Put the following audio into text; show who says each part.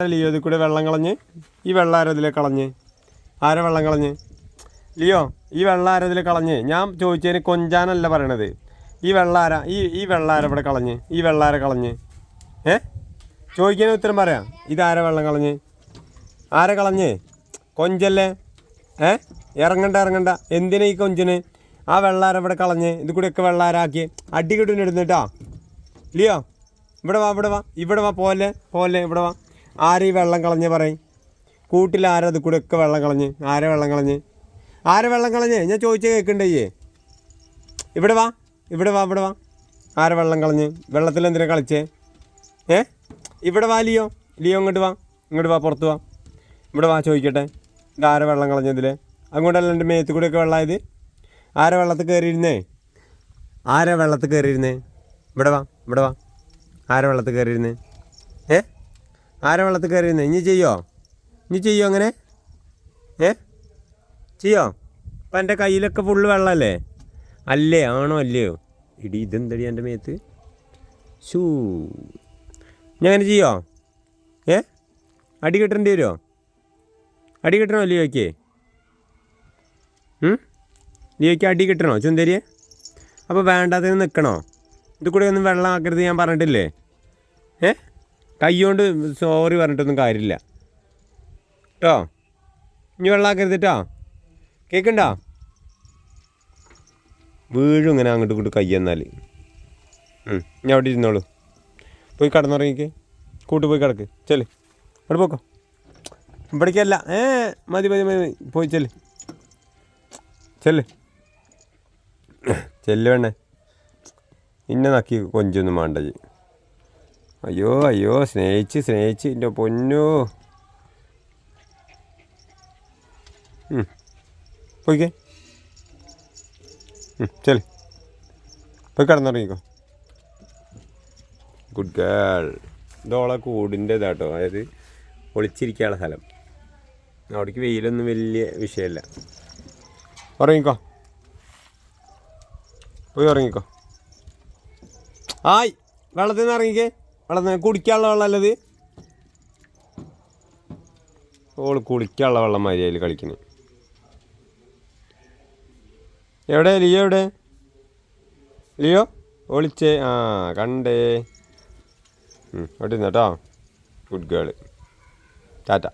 Speaker 1: Leo ഇതിൽ കൂടെ വെള്ളം കളഞ്ഞ്. ഈ വെള്ളം ആരോ ഇതിലെ കളഞ്ഞ്? ആരോ വെള്ളം കളഞ്ഞ്? ലിയോ ഈ വെള്ളം ആരോ ഇതിലെ കളഞ്ഞ്? ഞാൻ ചോദിച്ചതിന് കൊഞ്ചാനല്ല പറയണത്. ഈ വെള്ളാര ഈ ഈ വെള്ളാര ഇവിടെ കളഞ്ഞ്? ഈ വെള്ളാര കളഞ്ഞ്? ഏ? ചോദിക്കാൻ ഉത്തരം പറയാം. ഇതാരോ വെള്ളം കളഞ്ഞ്? ആരെ കളഞ്ഞ്? കൊഞ്ചല്ലേ? ഏ? ഇറങ്ങണ്ട ഇറങ്ങണ്ട. എന്തിനാ ഈ കൊഞ്ചിന്? ആ വെള്ളാര ഇവിടെ കളഞ്ഞ്? ഇത് കൂടെയൊക്കെ വെള്ളാരാക്കി അടി കിട്ടുന്നിടുന്നിട്ടാ ലിയോ ഇവിടെ വാ ഇവിടെ വാ. ഇവിടെ വാ പോലെ പോലെ ഇവിടെ വാ. ആര് ഈ വെള്ളം കളഞ്ഞ് പറയും? കൂട്ടിൽ ആരത് കൂടെ കൂടെയൊക്കെ വെള്ളം കളഞ്ഞ്? ആരെ വെള്ളം കളഞ്ഞ്? ആരെ വെള്ളം കളഞ്ഞ്? ഞാൻ ചോദിച്ച കേൾക്കണ്ടേ? ഇവിടെ വാ ഇവിടെ വാ ഇവിടെ വാ. ആരെ വെള്ളം കളഞ്ഞ്? വെള്ളത്തിൽ എന്തിനാ കളിച്ചേ? ഏ? ഇവിടെ വാ ലിയോ. ലിയോ ഇങ്ങോട്ട് വാ. ഇങ്ങോട്ട് വാ പുറത്ത് വാ. ഇവിടെ വാ ചോദിക്കട്ടെ. ഇത് ആരെ വെള്ളം കളഞ്ഞതിൽ അങ്ങോട്ടല്ല എന്റെ മേത്ത് കൂടെയൊക്കെ വെള്ളമായത് ആരെ വെള്ളത്തിൽ കയറിയിരുന്നേ? ആരെ വെള്ളത്തിൽ കയറിയിരുന്നേ? ഇവിടെ വാ ഇവിടെ വാ. ആരെ വെള്ളത്തിൽ കയറിയിരുന്നേ? ആരെ വെള്ളത്തിൽ കയറിയുന്നത് ഇനി ചെയ്യോ? ഇനി ചെയ്യോ അങ്ങനെ? ഏ? ചെയ്യോ? അപ്പം എന്റെ കയ്യിലൊക്കെ ഫുള്ള് വെള്ളമല്ലേ അല്ലേ? ആണോ? അല്ലയോ? ഇടി ഇതെന്തടി എന്റെ മേത്ത്? ഷൂ ഞാൻ അങ്ങനെ ചെയ്യോ? ഏ? അടി കിട്ടേണ്ടി വരുമോ അടി കിട്ടണോ ഓക്കെ ലിയോയ്ക്ക് അടി കിട്ടണോ? ചുന്തരിയെ? അപ്പോൾ വേണ്ടാത്തതിന് നിൽക്കണോ ഇത് കൂടെ ഒന്നും വെള്ളം ആക്കരുത് ഞാൻ പറഞ്ഞിട്ടില്ലേ? ഏ? കൈ കൊണ്ട് സോറി പറഞ്ഞിട്ടൊന്നും കാര്യമില്ല. കേട്ടോ ഇനി വെള്ളമാക്കരുത് കേട്ടോ കേൾക്കണ്ടോ വീഴും ഇങ്ങനെ അങ്ങോട്ട് ഇങ്ങോട്ട് കൈ എന്നാൽ ഞാൻ അവിടെ ഇരുന്നോളൂ. പോയി കടന്നുറങ്ങിക്ക്. കൂട്ട് പോയി കിടക്ക്. ചെൽ. അവിടെ പോക്കോ. ഇവിടേക്കല്ല. ഏ മതി മതി മതി. പോയി ചെൽ. ചെൽ. ചെല്ല് വേണേ ഇന്നെ നക്കി കൊഞ്ചൊന്നും വേണ്ട. അയ്യോ അയ്യോ സ്നേഹിച്ച് സ്നേഹിച്ച് എന്റെ പൊന്നു. പോയിക്കേ. ചെൽ. പോയി കിടന്നിറങ്ങിക്കോ. ഗുഡ് ഗേൾ ഇതോളെ കൂടിന്റെ ഇതാട്ടോ അതായത് ഒളിച്ചിരിക്കാനുള്ള സ്ഥലം. അവിടേക്ക് വെയിലൊന്നും വലിയ വിഷയമല്ല ഉറങ്ങിക്കോ. പോയി ഉറങ്ങിക്കോ. ആയ് വെള്ളത്തിൽ നിന്ന് ഇറങ്ങിക്കേ. നിന്ന് കുടിക്കാനുള്ള വെള്ളമല്ലത് ഓൾ കുളിക്കാനുള്ള വെള്ളം മാതിരി അതിൽ കളിക്കുന്നത് എവിടെ? ലിയോ എവിടെ? ലിയോ? ഒളിച്ചേ. ആ കണ്ടേ. ഉം, അവിടെ ഇരുന്നോ ഗുഡ് ഗേൾ ടാറ്റ